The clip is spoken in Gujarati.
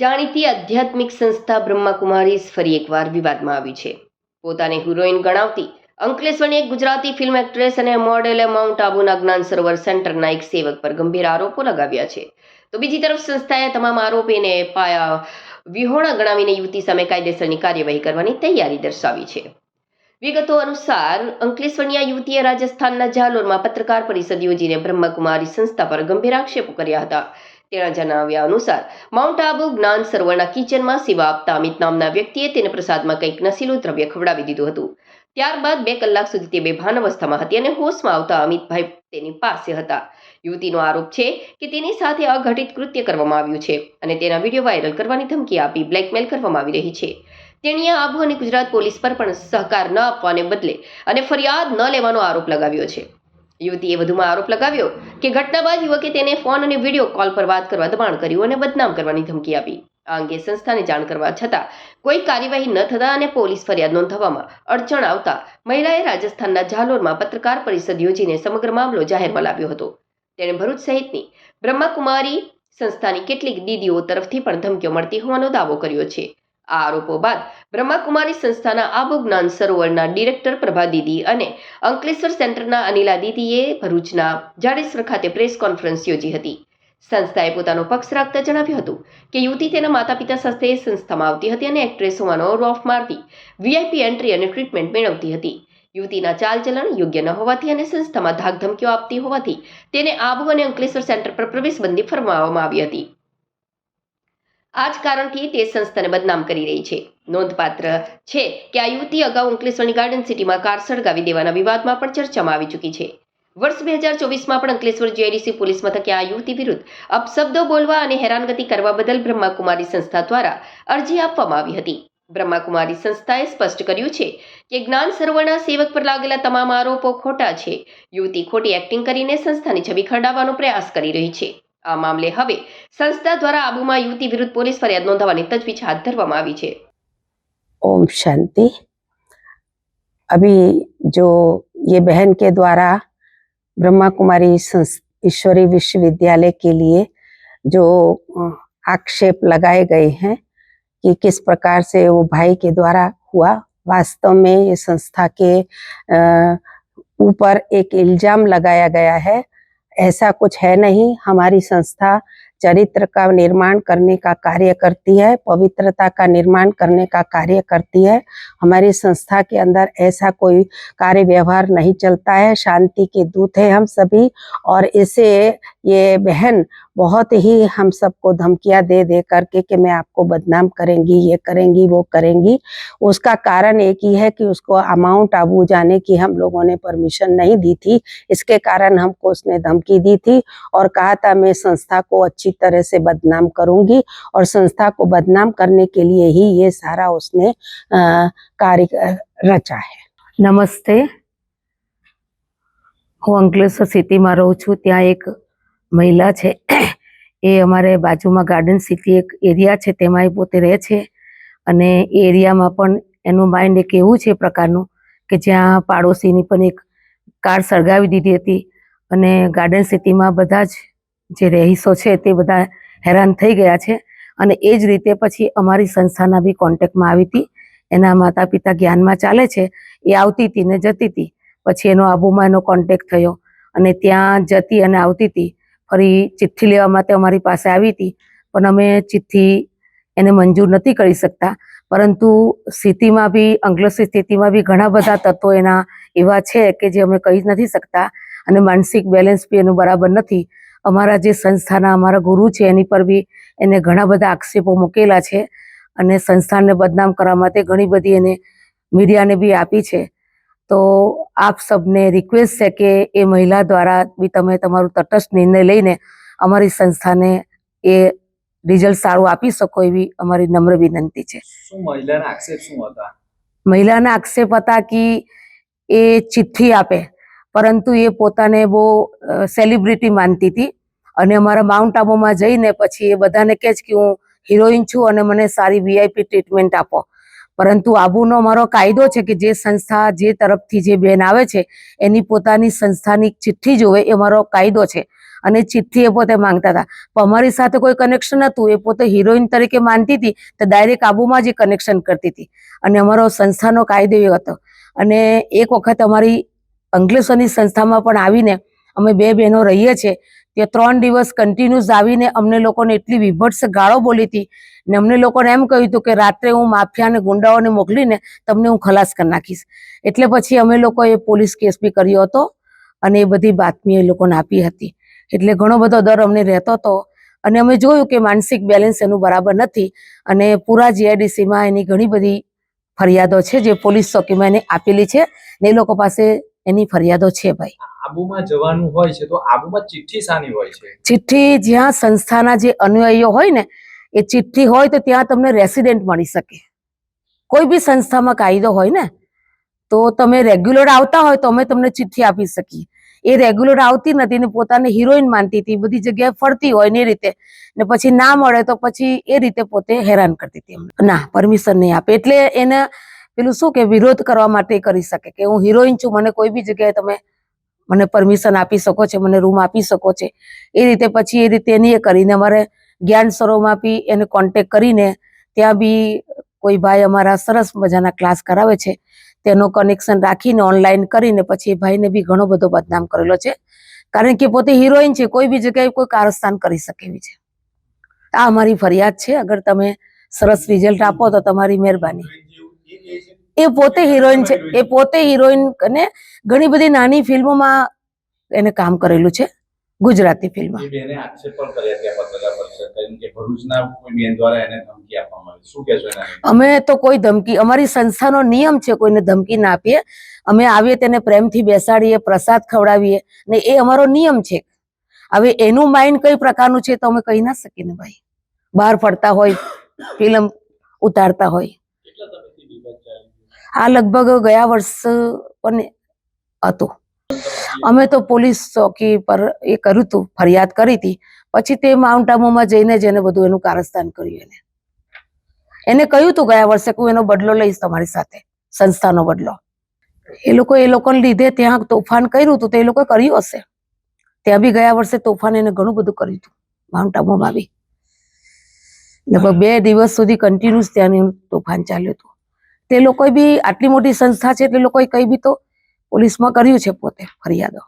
જાણીતી આધ્યાત્મિક સંસ્થા બ્રહ્માકુમારીઝ ફરી એકવાર વિવાદમાં આવી છે. પોતાને હિરોઈન ગણાવતી અંકલેશ્વરની એક ગુજરાતી ફિલ્મ એક્ટ્રેસ અને મોડેલે માઉન્ટ આબુના જ્ઞાન સરોવર સેન્ટરના એક સેવક પર ગંભીર આરોપો લગાવ્યા છે. તો બીજી તરફ સંસ્થાએ તમામ આરોપીને પાયા વિહોણા ગણાવીને યુવતી સામે કાયદેસરની કાર્યવાહી કરવાની તૈયારી દર્શાવી છે. વિગતો અનુસાર અંકલેશ્વરની આ યુવતીએ રાજસ્થાનના જાલોરમાં પત્રકાર પરિષદ યોજીને બ્રહ્મકુમારી સંસ્થા પર ગંભીર આક્ષેપો કર્યા હતા. તેના જણાવ્યા અનુસાર માઉન્ટ આબુ જ્ઞાન સરોવરના કિચનમાં સેવા આપતા અમિત નામના વ્યક્તિએ તેને પ્રસાદમાં કંઈક નશીલું દ્રવ્ય ખવડાવી દીધું હતું. ત્યારબાદ બે કલાક સુધી તે બેભાન અવસ્થામાં હતી અને હોશમાં આવતા અમિતભાઈ તેની પાસે હતા. યુવતીનો આરોપ છે કે તેની સાથે અઘટિત કૃત્ય કરવામાં આવ્યું છે અને તેના વીડિયો વાયરલ કરવાની ધમકી આપી બ્લેકમેલ કરવામાં આવી રહી છે. તેણીએ આબુ અને ગુજરાત પોલીસ પર પણ સહકાર ન આપવાને બદલે અને ફરિયાદ ન લેવાનો આરોપ લગાવ્યો છે. યુવતીએ વધુમાં આરોપ લગાવ્યો કે ઘટના બાદ યુવકે તેને ફોન અને વીડિયો કોલ પર વાત કરવા દબાણ કર્યું અને બદનામ કરવાની ધમકી આપી. આ અંગે સંસ્થાને જાણ કરવા છતાં કોઈ કાર્યવાહી ન થતા અને પોલીસ ફરિયાદ નોંધવામાં અડચણ આવતા મહિલાએ રાજસ્થાનના ઝાલોરમાં પત્રકાર પરિષદ યોજીને સમગ્ર મામલો જાહેરમાં લાવ્યો હતો. તેણે ભરૂચ સહિતની બ્રહ્માકુમારી સંસ્થાની કેટલીક દીદીઓ તરફથી પણ ધમકીઓ મળતી હોવાનો દાવો કર્યો છે. આ આરોપો બાદ બ્રહ્માકુમારી સંસ્થાના આબુ જ્ઞાન સરોવરના ડિરેક્ટર પ્રભા દીદી અને અંકલેશ્વર સેન્ટરના અનિલા દીદીએ ભરૂચના જાડેશ્વર ખાતે પ્રેસ કોન્ફરન્સ યોજી હતી. સંસ્થાએ પોતાનો પક્ષ રાખતા જણાવ્યું હતું કે યુવતી તેના માતા પિતા સાથે સંસ્થામાં આવતી હતી અને એક્ટ્રેસ હોવાનો રોફ મારતી વીઆઈપી એન્ટ્રી અને ટ્રીટમેન્ટ મેળવતી હતી. યુવતીના ચાલચલણ યોગ્ય ન હોવાથી અને સંસ્થામાં ધાકધમકીઓ આપતી હોવાથી તેને આબુ અને અંકલેશ્વર સેન્ટર પર પ્રવેશબંધી ફરમાવવામાં આવી હતી. આ જ કારણથી તે સંસ્થાને બદનામ કરી રહી છે. નોંધપાત્ર છે કે આ યુવતી અગાઉ અંકલેશ્વરની ગાર્ડન સિટીમાં કાર સળગાવી દેવાના વિવાદમાં પણ ચર્ચામાં આવી ચૂકી છે. વર્ષ બે હજાર ચોવીસમાં પણ અંકલેશ્વર જીઆઈડીસી પોલીસ મથકે આ યુવતી વિરુદ્ધ અપશબ્દો બોલવા અને હેરાનગતિ કરવા બદલ બ્રહ્માકુમારી સંસ્થા દ્વારા અરજી આપવામાં આવી હતી. બ્રહ્માકુમારી સંસ્થાએ સ્પષ્ટ કર્યું છે કે જ્ઞાન સરોવરના સેવક પર લાગેલા તમામ આરોપો ખોટા છે. યુવતી ખોટી એક્ટિંગ કરીને સંસ્થાની છબી ખરડાવવાનો પ્રયાસ કરી રહી છે. આ મામલે હવે સંસ્થા દ્વારા આબુમાં યુવતી વિરુદ્ધ પોલીસ ફરિયાદ નોંધાવવાની તજવીજ હાથ ધરવામાં આવી છે ओम शांति अभी जो ये बहन के द्वारा ब्रह्मा कुमारी संस- ईश्वरी विश्वविद्यालय के लिए जो अ, आक्षेप लगाए गए हैं कि किस प्रकार से वो भाई के द्वारा हुआ वास्तव में ये संस्था के अ, ऊपर एक इल्जाम लगाया गया है ऐसा कुछ है नहीं। हमारी संस्था चरित्र का निर्माण करने का कार्य करती है, पवित्रता का निर्माण करने का कार्य करती है। हमारी संस्था के अंदर ऐसा कोई कार्य व्यवहार नहीं चलता है। शांति के दूत है हम सभी और इसे ये बहन बहुत ही हम सबको धमकियां दे दे करके कि मैं आपको बदनाम करेंगी ये करेंगी वो करेंगी उसका कारण एक ही है कि उसको अमाउंट आबू जाने की हम लोगों ने परमिशन नहीं दी थी इसके कारण हमको उसने धमकी दी थी और कहा था मैं संस्था को अच्छी तरह से बदनाम करूंगी और संस्था को बदनाम करने के लिए ही ये सारा उसने अ, कार्य अ, रचा है નમસ્તે હું અંકલેશ્વર સિટીમાં રહું છું ત્યાં એક મહિલા છે, એ અમારે બાજુમાં ગાર્ડન સિટી એક એરિયા છે, તેમાં એ પોતે રહે છે. અને એ એરિયામાં પણ એનું માઇન્ડ એક એવું છે પ્રકારનું કે જ્યાં પાડોશીની પણ એક કાર સળગાવી દીધી હતી અને ગાર્ડન સિટીમાં બધા જ જે રહીશો છે તે બધા હેરાન થઈ ગયા છે. અને એ જ રીતે પછી અમારી સંસ્થાના બી કોન્ટેક્ટમાં આવી હતી. એના માતા પિતા જ્ઞાનમાં ચાલે છે. એ આવતી હતી ને જતી હતી. પછી એનો આબુમાં એનો કોન્ટેક્ટ થયો અને ત્યાં જતી અને આવતી હતી. ફરી ચિઠ્ઠી લેવા માટે અમારી પાસે આવી હતી. પણ અમે ચિઠ્ઠી એને મંજૂર નથી કરી શકતા. પરંતુ સ્થિતિમાં બી અંગ્લસી સ્થિતિમાં બી ઘણા બધા તત્વો એના એવા છે કે જે અમે કહી નથી શકતા. અને માનસિક બેલેન્સ બી એનું બરાબર નથી. અમારા જે સંસ્થાના અમારા ગુરુ છે, એની પર બી એને ઘણા બધા આક્ષેપો મૂકેલા છે. અને સંસ્થાનને બદનામ કરવા માટે ઘણી બધી એને મીડિયાને બી આપી છે. તો આપ સબને રિક્વેસ્ટ છે કે એ મહિલા દ્વારા બી તમે તમારું તટસ્થ નિર્ણય લઈને અમારી સંસ્થાને એ રિઝલ્ટ સારું આપી શકો એવી અમારી નમ્ર વિનંતી છે. મહિલાના આક્ષેપ શું હતા? મહિલાના આક્ષેપ હતા કે એ ચિઠ્ઠી આપે પરંતુ એ પોતાને બહુ સેલિબ્રિટી માનતી હતી અને અમારા માઉન્ટ આબુમાં જઈને પછી એ બધાને કહે છે કે હું હિરોઈન છું અને મને સારી વીઆઈપી ટ્રીટમેન્ટ આપો. પરંતુ આબુનો અમારો કાયદો છે કે જે સંસ્થા જે તરફથી જે બેન આવે છે, એની પોતાની સંસ્થાની ચિઠ્ઠી જોવે એ અમારો કાયદો છે. અને ચિઠ્ઠી એ પોતે માંગતા હતા. પણ અમારી સાથે કોઈ કનેક્શન હતું એ પોતે હિરોઈન તરીકે માનતી હતી, તો ડાયરેક્ટ આબુમાં જ કનેક્શન કરતી હતી. અને અમારો સંસ્થાનો કાયદો એ હતો. અને એક વખત અમારી અંકલેશ્વરની સંસ્થામાં પણ આવીને અમે બે બહેનો રહીએ છીએ તે ત્રણ દિવસ કન્ટિન્યુઅસ આવીને અમને લોકોને એટલી વિભત્સ ગાળો બોલી હતી ને અમને લોકોને એમ કહ્યું હતું કે રાત્રે હું માફિયા અને ગુંડાઓને મોકલીને તમને હું ખલાસ કરી નાખીશ. એટલે પછી અમે લોકોએ પોલીસ કેસ બી કર્યો હતો અને એ બધી બાતમી એ લોકોને આપી હતી. એટલે ઘણો બધો ડર અમને રહેતો હતો અને અમે જોયું કે માનસિક બેલેન્સ એનું બરાબર નથી અને પૂરા જીઆઈડીસીમાં એની ઘણી બધી ફરિયાદો છે જે પોલીસ ચોકીમાં એને આપેલી છે ને એ લોકો પાસે એની ફરિયાદો છે ભાઈ. આબુમાં જવાનું હોય છે તો આબુમાં ચિઠ્ઠી સાની હોય છે? ચિઠ્ઠી જ્યાં સંસ્થાના જે અનુયાયીઓ હોય ને એ ચિઠ્ઠી હોય તો ત્યાં તમને રેસિડેન્ટ મળી શકે. કોઈ બી સંસ્થામાં કાયદો હોય ને તો તમે રેગ્યુલર આવતા હોય તો અમે તમને ચિઠ્ઠી આપી શકીએ. એ રેગ્યુલર આવતી નથી ને પોતાને હિરોઈન માનતી હતી બધી જગ્યાએ ફરતી હોય ને એ રીતે. ને પછી ના મળે તો પછી એ રીતે પોતે હેરાન કરતી હતી ના પરમિશન નહીં આપે. એટલે એને પેલું શું કે વિરોધ કરવા માટે કરી શકે કે હું હિરોઈન છું, મને કોઈ બી જગ્યાએ તમે મને પરમિશન આપી શકો છો, મને રૂમ આપી શકો છો. એ રીતે પછી એ રીતે એની એ કરીને અમારે જ્ઞાન સરોવરમાં બી એને કોન્ટેક કરીને ત્યાં બી કોઈ ભાઈ અમારા સરસ મજાના ક્લાસ કરાવે છે, તેનો કનેક્શન રાખીને ઓનલાઈન કરીને પછી એ ભાઈને બી ઘણો બધો બદનામ કરેલો છે. કારણ કે પોતે હિરોઈન છે, કોઈ બી જગ્યાએ કોઈ કારસ્થાન કરી શકે એવી છે. આ અમારી ફરિયાદ છે, અગર તમે સરસ રિઝલ્ટ આપો તો તમારી મહેરબાની. એ પોતે હિરોઈન છે. એ પોતે હિરોઈન અને ઘણી બધી નાની ફિલ્મોમાં એને કામ કરેલું છે. ગુજરાતી ફિલ્મ? અમે તો કોઈ ધમકી અમારી સંસ્થાનો નિયમ છે કોઈને ધમકી ના આપીએ. અમે આવીએ તેને પ્રેમથી બેસાડીએ પ્રસાદ ખવડાવીએ ને એ અમારો નિયમ છે. હવે એનું માઇન્ડ કઈ પ્રકારનું છે તો અમે કહી ના શકીએ ને ભાઈ. બહાર ફરતા હોય ફિલ્મ ઉતારતા હોય. આ લગભગ ગયા વર્ષ પણ હતું. અમે તો પોલીસ ચોકી પર એ કર્યું હતું, ફરિયાદ કરી હતી. પછી તે માઉન્ટ આબુમાં જઈને જ એને બધું એનું કારસ્તાન કર્યું એને. એને કહ્યું હતું ગયા વર્ષે હું એનો બદલો લઈશ તમારી સાથે, સંસ્થાનો બદલો. એ લોકો એ લોકોને લીધે ત્યાં તોફાન કર્યું હતું, તો એ લોકો કર્યું હશે. ત્યાં બી ગયા વર્ષે તોફાન એને ઘણું બધું કર્યું હતું, માઉન્ટ આબુમાં બી. લગભગ બે દિવસ સુધી કન્ટિન્યુઅસ ત્યાંનું તોફાન ચાલ્યું હતું. તે લોકોએ બી આટલી મોટી સંસ્થા છે, એટલે લોકોએ કઈ બી તો પોલીસમાં કર્યું છે પોતે ફરિયાદો.